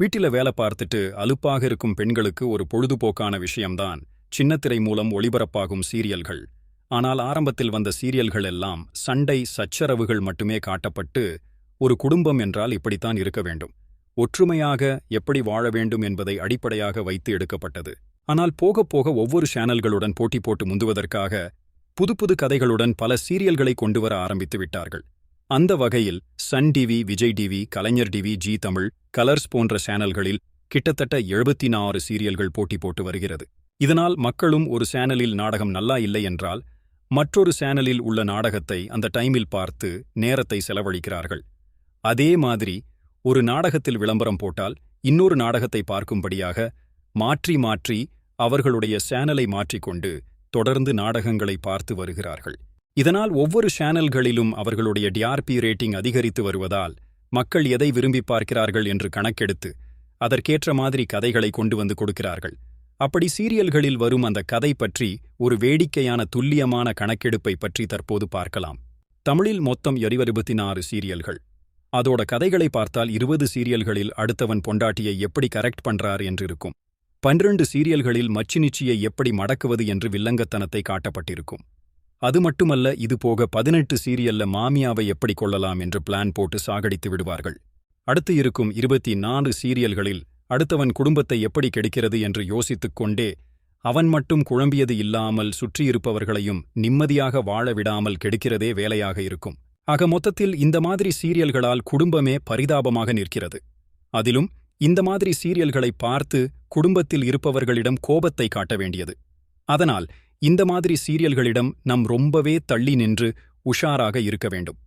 வீட்டில வேலை பார்த்துட்டு அலுப்பாக இருக்கும் பெண்களுக்கு ஒரு பொழுதுபோக்கான விஷயம்தான் சின்னத்திரை மூலம் ஒளிபரப்பாகும் சீரியல்கள். ஆனால் ஆரம்பத்தில் வந்த சீரியல்கள் எல்லாம் சண்டை சச்சரவுகள் மட்டுமே காட்டப்பட்டு ஒரு குடும்பம் என்றால் இப்படித்தான் இருக்க வேண்டும். ஒற்றுமையாக எப்படி வாழ வேண்டும் என்பதை அடிப்படையாக வைத்து எடுக்கப்பட்டது. ஆனால் போகப் போக ஒவ்வொரு சேனல்களுடன் போட்டி போட்டு முந்துவதற்காக புது புது கதைகளுடன் பல சீரியல்களை கொண்டு வர ஆரம்பித்து விட்டார்கள். அந்த வகையில் Sun TV Vijay TV Kalaignar TV Zee Tamil Colors போன்ற சேனல்களில் கிட்டத்தட்ட எழுபத்தி நாறு சீரியல்கள் போட்டி போட்டு வருகிறது. இதனால் மக்களும் ஒரு சேனலில் நாடகம் நல்லா இல்லை என்றால் மற்றொரு சேனலில் உள்ள நாடகத்தை அந்த டைமில் பார்த்து நேரத்தை செலவழிக்கிறார்கள். அதே மாதிரி ஒரு நாடகத்தில் விளம்பரம் போட்டால் இன்னொரு நாடகத்தை பார்க்கும்படியாக மாற்றி மாற்றி அவர்களுடைய சேனலை மாற்றிக்கொண்டு தொடர்ந்து நாடகங்களை பார்த்து வருகிறார்கள். இதனால் ஒவ்வொரு சேனல்களிலும் அவர்களுடைய டிஆர்பி ரேட்டிங் அதிகரித்து வருவதால் மக்கள் எதை விரும்பி பார்க்கிறார்கள் என்று கணக்கெடுத்து அதற்கேற்ற மாதிரி கதைகளை கொண்டு வந்து கொடுக்கிறார்கள். அப்படி சீரியல்களில் வரும் அந்த கதை பற்றி ஒரு வேடிக்கையான துல்லியமான கணக்கெடுப்பை பற்றி தற்போது பார்க்கலாம். தமிழில் மொத்தம் இருபத்தி நாறு சீரியல்கள். அதோட கதைகளை பார்த்தால் இருபது சீரியல்களில் அடுத்தவன் பொண்டாட்டியை எப்படி கரெக்ட் பண்றார் என்று இருக்கும் பன்னிரண்டு சீரியல்களில் மச்சினிச்சியை எப்படி மடக்குவது என்று வில்லங்கத்தனத்தை காட்டப்பட்டிருக்கும். அது மட்டுமல்ல இதுபோக பதினெட்டு சீரியல்ல மாமியாவை எப்படி கொள்ளலாம் என்று பிளான் போட்டு சாகடித்து விடுவார்கள். அடுத்து இருக்கும் இருபத்தி நான்கு சீரியல்களில் அடுத்தவன் குடும்பத்தை எப்படி கெடுக்கிறது என்று யோசித்துக் கொண்டே அவன் மட்டும் குழம்பியது இல்லாமல் சுற்றியிருப்பவர்களையும் நிம்மதியாக வாழ விடாமல் கெடுக்கிறதே வேலையாக இருக்கும். ஆக மொத்தத்தில் இந்த மாதிரி சீரியல்களால் குடும்பமே பரிதாபமாக நிற்கிறது. அதிலும் இந்த மாதிரி சீரியல்களை பார்த்து குடும்பத்தில் இருப்பவர்களிடம் கோபத்தை காட்ட வேண்டியது. அதனால் இந்த மாதிரி சீரியல்களிடம் நம் ரொம்பவே தள்ளி நின்று உஷாராக இருக்க வேண்டும்.